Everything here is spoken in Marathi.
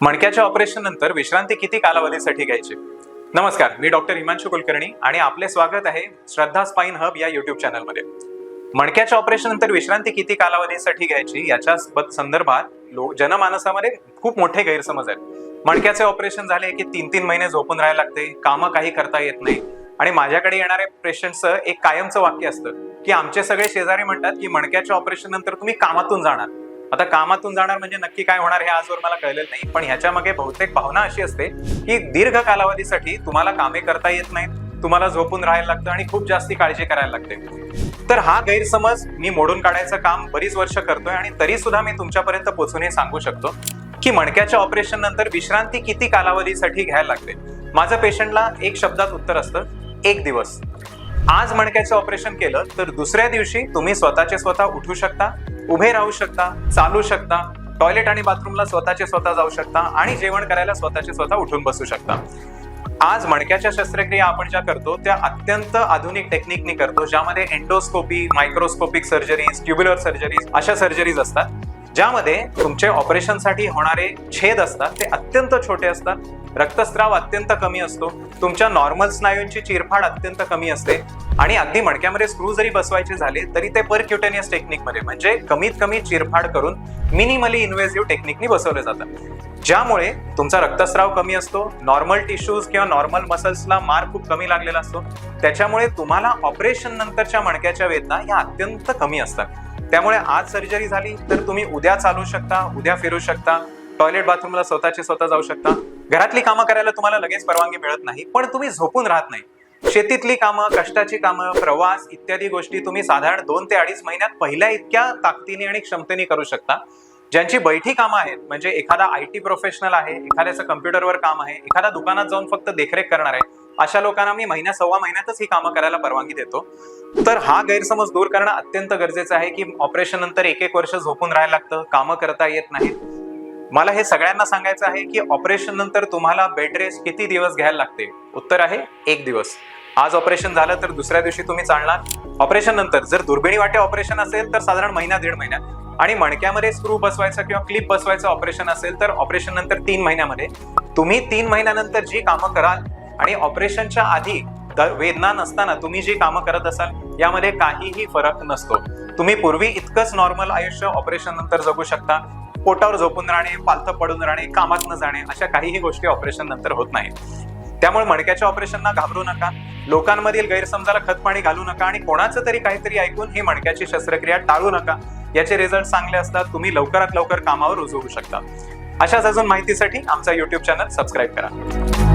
मणक्याच्या ऑपरेशन नंतर विश्रांती किती कालावधीसाठी घ्यायची? नमस्कार मी डॉक्टर हिमांशु कुलकर्णी आणि आपले स्वागत आहे श्रद्धा स्पाइन हब या युट्यूब चॅनलमध्ये मणक्याच्या ऑपरेशन नंतर विश्रांती किती कालावधीसाठी घ्यायची याच्या संदर्भात लोक जनमानसामध्ये खूप मोठे गैरसमज आहेत. मणक्याचे ऑपरेशन झाले की तीन तीन महिने झोपून राहायला लागते कामं काही करता येत नाही आणि माझ्याकडे येणाऱ्या पेशंटचं एक कायमचं वाक्य असतं की आमचे सगळे शेजारी म्हणतात की मणक्याच्या ऑपरेशन नंतर तुम्ही कामातून जाणार. आता कामातून जाणार म्हणजे नक्की काय होणार हे आजवर मला कळलेलं नाही पण ह्याच्या मागे बहुतेक भावना अशी असते की दीर्घ कालावधीसाठी तुम्हाला कामे करता येत नाहीत तुम्हाला झोपून राहायला लागतं आणि खूप जास्ती काळजी करायला लागते. तर हा गैरसमज मी मोडून काढायचं काम बरीच वर्ष करतोय आणि तरी सुद्धा मी तुमच्यापर्यंत पोहोचून हे सांगू शकतो की मणक्याच्या ऑपरेशन नंतर विश्रांती किती कालावधीसाठी घ्यायला लागते? माझं पेशंटला एक शब्दात उत्तर असतं एक दिवस. आज मणक्याचं ऑपरेशन केलं तर दुसऱ्या दिवशी तुम्ही स्वतःचे स्वतः उठू शकता उभे राहू शकता चालू शकता टॉयलेट आणि बाथरूमला स्वतःचे स्वतः जाऊ शकता आणि जेवण करायला स्वतःचे स्वतः उठून बसू शकता. आज मणक्याच्या शस्त्रक्रिया आपण ज्या करतो त्या अत्यंत आधुनिक टेक्निकनी करतो ज्यामध्ये endoscopy microscopic surgeries tubular surgeries अशा सर्जरीज असतात ज्यामध्ये तुमचे ऑपरेशनसाठी होणारे छेद असतात ते अत्यंत छोटे असतात रक्तस्राव अत्यंत कमी असतो. तुमच्या नॉर्मल स्नायूंची चिरफाड अत्यंत कमी असते. आणि अगदी मणक्यामध्ये स्क्रू जरी बसवायचे झाले तरी ते परक्युटेनियस टेक्निकमध्ये म्हणजे कमीत कमी चिरफाड करून मिनिमली इन्व्हेसिव्ह टेक्निकनी बसवले जातात ज्यामुळे तुमचा रक्तस्राव कमी असतो नॉर्मल टिश्यूज किंवा नॉर्मल मसल्सला मार खूप कमी लागलेला असतो. त्याच्यामुळे तुम्हाला ऑपरेशन नंतरच्या मणक्याच्या वेदना या अत्यंत कमी असतात. त्यामुळे आज सर्जरी झाली तर तुम्ही उद्या चालू शकता उद्या फिरू शकता. टॉयलेट बाथरूमला स्वतःचे स्वतः जाऊ शकता. घरातली कामं करायला तुम्हाला लगेच परवानगी मिळत नाही पण तुम्ही झोपून राहत नाही. शेतीतली कामं कष्टाची कामं प्रवास इत्यादी गोष्टी तुम्ही साधारण दोन ते अडीच महिन्यात पहिल्या इतक्या ताकदीने आणि क्षमतेने करू शकता. ज्यांची बैठी कामं आहेत म्हणजे एखादा आय टी प्रोफेशनल आहे एखाद्याचं कम्प्युटरवर काम आहे एखादा दुकानात जाऊन फक्त देखरेख करणार आहे अशा लोकांना मी महिन्या सव्वा महिन्यातच ही कामं करायला परवानगी देतो. तर हा गैरसमज दूर करणं अत्यंत गरजेचं आहे की ऑपरेशन नंतर एक एक वर्ष झोपून राहायला लागतं कामं करता येत नाहीत. मला हे सगळ्यांना सांगायचं आहे की ऑपरेशन नंतर तुम्हाला बेड रेस्ट किती दिवस घ्यायला लागते? उत्तर आहे एक दिवस. आज ऑपरेशन झालं तर दुसऱ्या दिवशी तुम्ही चालणार. ऑपरेशन नंतर जर दुर्बिणी वाटे ऑपरेशन असेल तर साधारण महिना दीड महिन्यात आणि मणक्यामध्ये स्क्रू बसवायचं किंवा क्लिप बसवायचं ऑपरेशन असेल तर ऑपरेशन नंतर तीन महिन्यामध्ये. तुम्ही तीन महिन्यानंतर जी कामं कराल आणि ऑपरेशनच्या आधी द- वेदना नसताना तुम्ही जी कामं करत असाल यामध्ये काहीही फरक नसतो. तुम्ही पूर्वी इतकंच नॉर्मल आयुष्य ऑपरेशन नंतर जगू शकता. पोटावर झोपून राहणे पालथं पडून राहणे कामात न जाणे अशा काहीही गोष्टी ऑपरेशन नंतर होत नाहीत. त्यामुळे मणक्याच्या ऑपरेशनना घाबरू नका. लोकांमधील गैरसमजाला खतपाणी घालू नका आणि कोणाचं तरी काहीतरी ऐकून ही मणक्याची शस्त्रक्रिया टाळू नका. याचे रिझल्ट चांगले असतात तुम्ही लवकरात लवकर कामावर रुजू होऊ शकता. अशाच अजून माहितीसाठी आमचा युट्यूब चॅनल सबस्क्राईब करा.